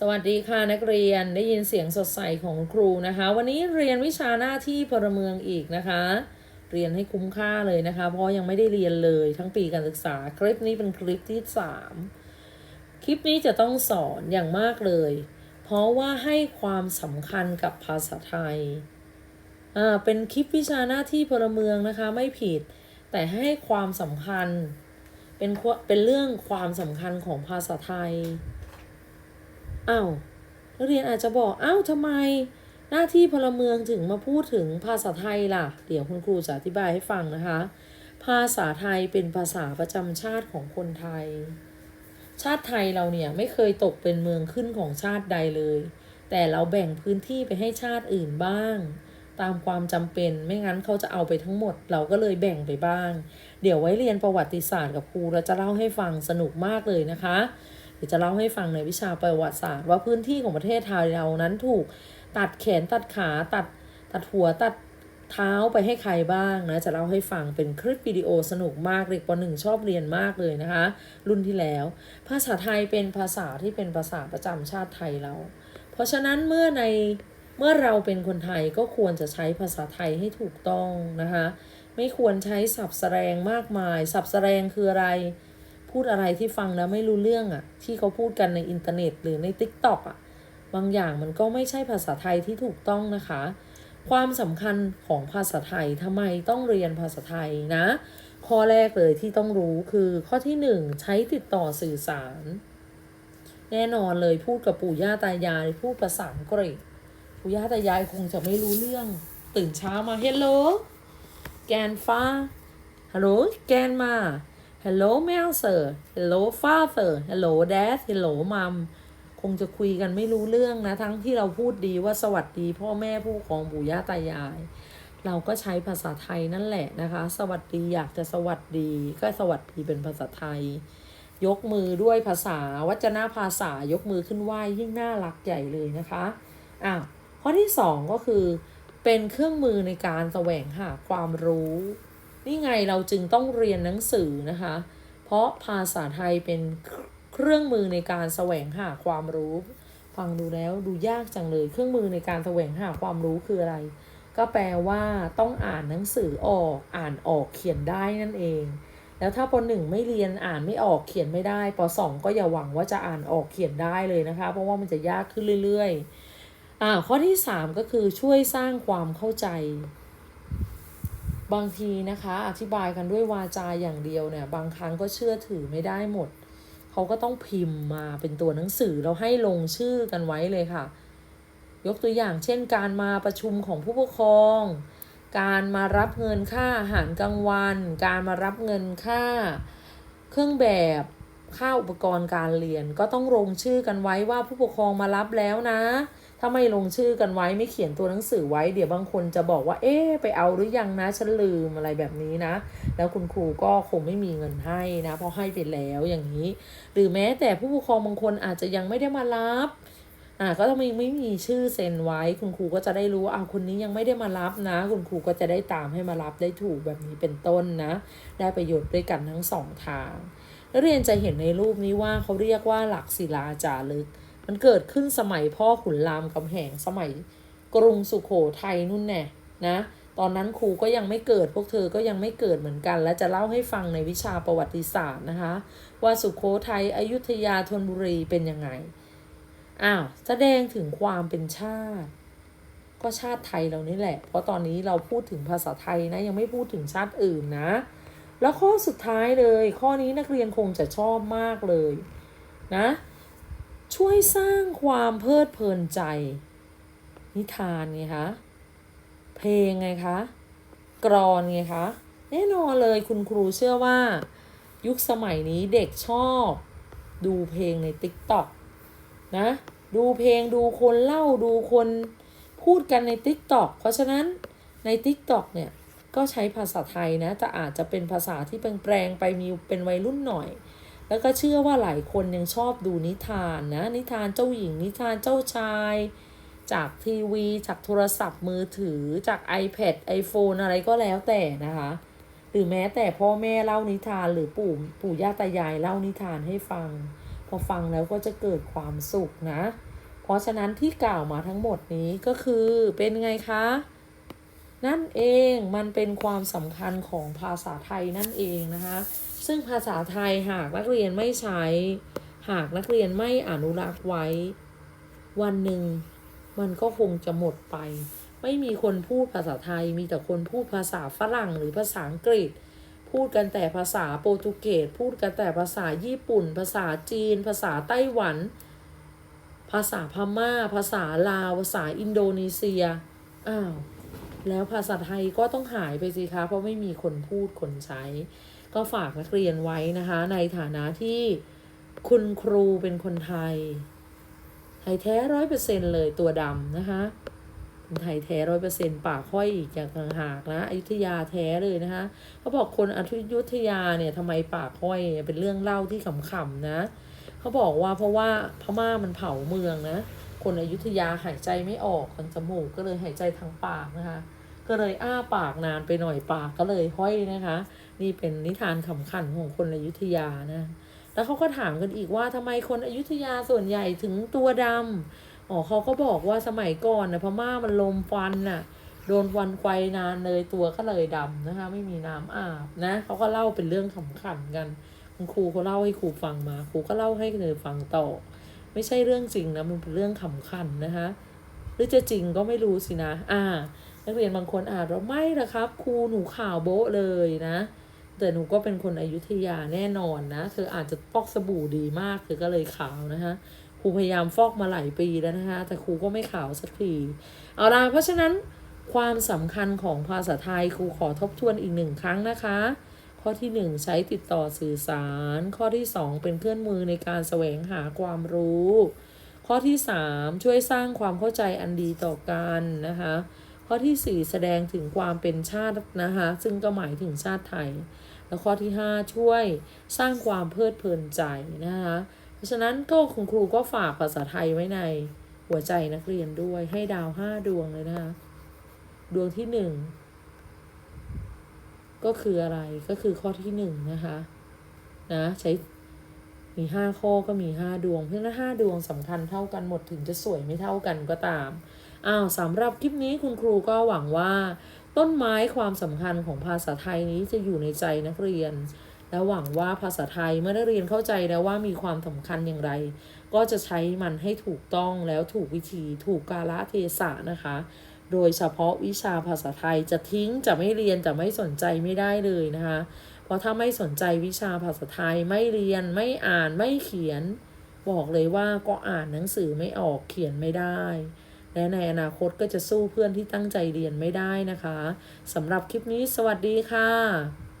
สวัสดีค่ะนักเรียนได้ยินเสียงสดใสของครูนะคะ วันนี้เรียนวิชาหน้าที่พลเมืองอีกนะคะ เรียนให้คุ้มค่าเลยนะคะ เพราะยังไม่ได้เรียนเลยทั้งปีการศึกษา คลิปนี้เป็นคลิปที่ 3 คลิปนี้จะต้องสอนอย่างมากเลย เพราะว่าให้ความสำคัญกับภาษาไทยอ่าเป็นคลิปวิชาหน้าที่พลเมืองนะคะไม่ผิด แต่ให้ความสำคัญเป็นเป็นเรื่องความสำคัญของภาษาไทย อ้าวนักเรียนอาจจะบอกอ้าวทำไม หน้าที่พลเมืองถึงมาพูดถึงภาษาไทยล่ะ เดี๋ยวคุณครูจะอธิบายให้ฟังนะคะ ภาษาไทยเป็นภาษาประจำชาติของคนไทย ชาติไทยเราเนี่ยไม่เคยตกเป็นเมืองขึ้นของชาติใดเลย แต่เราแบ่งพื้นที่ไปให้ชาติอื่นบ้างตามความจำเป็นไม่งั้นเขาจะเอาไปทั้งหมด เราก็เลยแบ่งไปบ้าง เดี๋ยวไว้เรียนประวัติศาสตร์กับครูเราจะเล่าให้ฟังสนุกมากเลยนะคะ ดี๋ยวจะเล่าให้ฟังในวิชาประวัติศาสตร์ ว่าพื้นที่ของประเทศไทยเรานั้นถูกตัดแขนตัดขาตัดตัดหัวตัดเท้าไปให้ใครบ้างนะ จะเล่าให้ฟังเป็นคลิปวิดีโอสนุกมากเด็กปหนึ่งชอบเรียนมากเลยนะคะ รุ่นที่แล้ว ภาษาไทยเป็นภาษาที่เป็นภาษาประจำชาติไทยเรา เพราะฉะนั้นเมื่อในเมื่อเราเป็นคนไทยก็ควรจะใช้ภาษาไทยให้ถูกต้องนะคะ ไม่ควรใช้ศัพท์แสดงมากมายศัพท์แสดงคืออะไร พูดอะไรที่ฟังแล้วไม่รู้เรื่องอะ่ะ ที่เขาพูดกันในอินเทอร์เน็ตหรือใน t ิ k t o k อะ บางอย่างมันก็ไม่ใช่ภาษาไทยที่ถูกต้องนะคะ ความสำคัญของภาษาไทยทำไมต้องเรียนภาษาไทยนะ ข้อแรกเลยที่ต้องรู้คือข้อที่หนึ่งใช้ติดต่อสื่อสาร แน่นอนเลยพูดกับปู่ย่าตายายพูดภาษาอังกฤษปู่ย่าตายายคงจะไม่รู้เรื่อง ตื่นเช้ามาเฮลโลแกนฟ้าฮัลโหลแกนมา Hello Mouse Hello Father Hello Dad Hello Mom คงจะคุยกันไม่รู้เรื่องนะ ทั้งที่เราพูดดีว่าสวัสดี พ่อแม่ผู้ปกครองปู่ย่าตายาย เราก็ใช้ภาษาไทยนั่นแหละนะคะ สวัสดีอยากจะสวัสดีก็สวัสดีเป็นภาษาไทย ยกมือด้วยภาษาวัจนภาษายกมือขึ้นไหว้ยิ่งน่ารักใหญ่เลยนะคะอะข้อที่สองก็คือ เป็นเครื่องมือในการแสวงหาความรู้ นี่ไงเราจึงต้องเรียนหนังสือนะคะ เพราะภาษาไทยเป็นเครื่องมือในการแสวงหาความรู้ ฟังดูแล้วดูยากจังเลยเครื่องมือในการแสวงหาความรู้คืออะไร ก็แปลว่าต้องอ่านหนังสือออก อ่านออกเขียนได้นั่นเอง แล้วถ้าปหนึ่งไม่เรียนอ่านไม่ออกเขียนไม่ได้ปสองก็อย่าหวังว่าจะอ่านออกเขียนได้เลยนะคะ เพราะว่ามันจะยากขึ้นเรื่อยๆอ่าข้อที่สามก็คือช่วยสร้างความเข้าใจ บางทีนะคะ อธิบายกันด้วยวาจาอย่างเดียวเนี่ย บางครั้งก็เชื่อถือไม่ได้หมด เขาก็ต้องพิมพ์มาเป็นตัวหนังสือเราให้ลงชื่อกันไว้เลยค่ะ ยกตัวอย่างเช่น การมาประชุมของผู้ปกครอง การมารับเงินค่าอาหารกลางวัน การมารับเงินค่า เครื่องแบบค่าอุปกรณ์การเรียน ก็ต้องลงชื่อกันไว้ว่าผู้ปกครองมารับแล้วนะ ถ้าไม่ลงชื่อกันไว้ไม่เขียนตัวหนังสือไว้ เดี๋ยวบางคนจะบอกว่า เอ๊ะไปเอาหรือยังนะฉันลืมอะไรแบบนี้นะ แล้วคุณครูก็คงไม่มีเงินให้นะเพราะให้ไปแล้วอย่างนี้ หรือแม้แต่ผู้ปกครองบางคนอาจจะยังไม่ได้มารับอ่าก็ต้องมีไม่มีชื่อเซ็นไว้ คุณครูก็จะได้รู้ว่าอ้าวคนนี้ยังไม่ได้มารับนะ คุณครูก็จะได้ตามให้มารับได้ถูกแบบนี้เป็นต้นนะ ได้ประโยชน์ด้วยกันทั้งสองทางนักเรียนจะเห็นในรูปนี้ว่าเขาเรียกว่าหลักศิลาจารึก มันเกิดขึ้นสมัยพ่อขุนรามคำแหงสมัยกรุงสุขโขทัยนู่นแน่นะ ตอนนั้นครูก็ยังไม่เกิดพวกเธอก็ยังไม่เกิดเหมือนกัน และจะเล่าให้ฟังในวิชาประวัติศาสตร์นะคะ ว่าสุขโขทัยอยุธยาธนบุรีเป็นยังไงอ้าวแสดงถึงความเป็นชาติ ก็ชาติไทยเรานี่แหละ เพราะตอนนี้เราพูดถึงภาษาไทยนะยังไม่พูดถึงชาติอื่นนะ แล้วข้อสุดท้ายเลย ข้อนี้นักเรียนคงจะชอบมากเลยนะ ช่วยสร้างความเพลิดเพลินใจ นิทานไงคะ เพลงไงคะ กรอนไงคะ แน่นอนเลยคุณครูเชื่อว่า ยุคสมัยนี้เด็กชอบ ดูเพลงใน t ิ k t o k นะ ดูเพลงดูคนเล่าดูคนพูดกันใน t ิ k t o k เพราะฉะนั้นใน t ิ k t o k เนี่ย ก็ใช้ภาษาไทยนะ แต่อาจจะเป็นภาษาที่แปลงไปมีเป็นวัยรุ่นหน่อย แล้วก็เชื่อว่าหลายคนยังชอบดูนิทานนะ นิทานเจ้าหญิงนิทานเจ้าชาย จากทีวี จากโทรศัพท์มือถือจาก iPad iPhone อะไรก็แล้วแต่นะคะ หรือแม้แต่พ่อแม่เล่านิทานหรือปู่ปู่ย่าตายายเล่านิทานให้ฟัง พอฟังแล้วก็จะเกิดความสุขนะ เพราะฉะนั้นที่กล่าวมาทั้งหมดนี้ก็คือเป็นไงคะนั่นเองมันเป็นความสำคัญของภาษาไทยนั่นเองนะคะ ซึ่งภาษาไทยหากนักเรียนไม่ใช้ หากนักเรียนไม่อนุรักษ์ไว้ วันหนึ่งมันก็คงจะหมดไป ไม่มีคนพูดภาษาไทย มีแต่คนพูดภาษาฝรั่งหรือภาษาอังกฤษ พูดกันแต่ภาษาโปรตุเกส พูดกันแต่ภาษาญี่ปุ่น ภาษาจีน ภาษาไต้หวัน ภาษาพม่า ภาษาลาว ภาษาอินโดนีเซีย อ้าว แล้วภาษาไทยก็ต้องหายไปสิคะ เพราะไม่มีคนพูดคนใช้ ก็ฝากนักเรียนไว้นะคะ ในฐานะที่คุณครูเป็นคนไทย ไทยแท้ร้อยเปอร์เซ็นเลยตัวดำนะคะไทยแท้ร้อยเปอร์เซ็นปากค่อยอีกอย่างต่างหากนะอยุธยาแท้เลยนะคะเขาบอกคนอยุธยาเนี่ยทำไมปากค่อยเป็นเรื่องเล่าที่ขำๆนะเขาบอกว่าเพราะว่าพม่ามันเผาเมืองนะ คนอยุธยาหายใจไม่ออกทางจมูกก็เลยหายใจทางปากนะคะ ก็เลยอ้าปากนานไปหน่อยปากก็เลยห้อยนะคะ นี่เป็นนิทานขำขันของคนอยุธยานะ แล้วเขาก็ถามกันอีกว่าทำไมคนอยุธยาส่วนใหญ่ถึงตัวดำอ๋อเขาก็บอกว่าสมัยก่อนนะพม่ามันลมฟันน่ะโดนฟันไฟนานเลยตัวก็เลยดำนะคะ ไม่มีน้ำอาบนะเขาก็เล่าเป็นเรื่องขำขันกันคุณครูเขาเล่าให้ครูฟังมาครูก็เล่าให้เธอฟังต่อ ไม่ใช่เรื่องจริงนะมันเป็นเรื่องขำขันนะคะ หรือจะจริงก็ไม่รู้สินะ อ่า นักเรียนบางคนอาจว่าไม่ละครับครูหนูข่าวโบ๊ะเลยนะ แต่หนูก็เป็นคนอยุธยาแน่นอนนะ เธออาจจะฟอกสบู่ดีมากเธอก็เลยขาวนะคะครูพยายามฟอกมาหลายปีแล้วนะคะ แต่ครูก็ไม่ขาวสักที เอาล่ะเพราะฉะนั้นความสำคัญของภาษาไทยครูขอทบทวนอีกหนึ่งครั้งนะคะ ข้อที่หนึ่งใช้ติดต่อสื่อสาร ข้อที่สองเป็นเครื่องมือในการแสวงหาความรู้ ข้อที่สามช่วยสร้างความเข้าใจอันดีต่อกันนะคะ ข้อที่สี่แสดงถึงความเป็นชาตินะคะ ซึ่งก็หมายถึงชาติไทย แล้วข้อที่ห้าช่วยสร้างความเพลิดเพลินใจนะคะ เพราะฉะนั้นก็คุณครูก็ฝากภาษาไทยไว้ในหัวใจนักเรียนด้วยให้ดาวห้าดวงเลยนะคะ ดวงที่หนึ่งก็คืออะไรก็คือข้อที่หนึ่งนะคะนะใช้มีห้าข้อก็มีห้าดวง เพราะฉะนั้นห้าดวงสำคัญเท่ากันหมดถึงจะสวยไม่เท่ากันก็ตาม อ้าวสำหรับคลิปนี้คุณครูก็หวังว่า ต้นไม้ความสำคัญของภาษาไทยนี้จะอยู่ในใจนักเรียน และหวังว่าภาษาไทยเมื่อนักเรียนเข้าใจแล้วว่ามีความสำคัญอย่างไร ก็จะใช้มันให้ถูกต้องแล้วถูกวิธีถูกกาลเทศะนะคะ โดยเฉพาะวิชาภาษาไทยจะทิ้งจะไม่เรียนจะไม่สนใจไม่ได้เลยนะคะ เพราะถ้าไม่สนใจวิชาภาษาไทยไม่เรียนไม่อ่านไม่เขียน บอกเลยว่าก็อ่านหนังสือไม่ออกเขียนไม่ได้ และในอนาคตก็จะสู้เพื่อนที่ตั้งใจเรียนไม่ได้นะคะสำหรับคลิปนี้สวัสดีค่ะ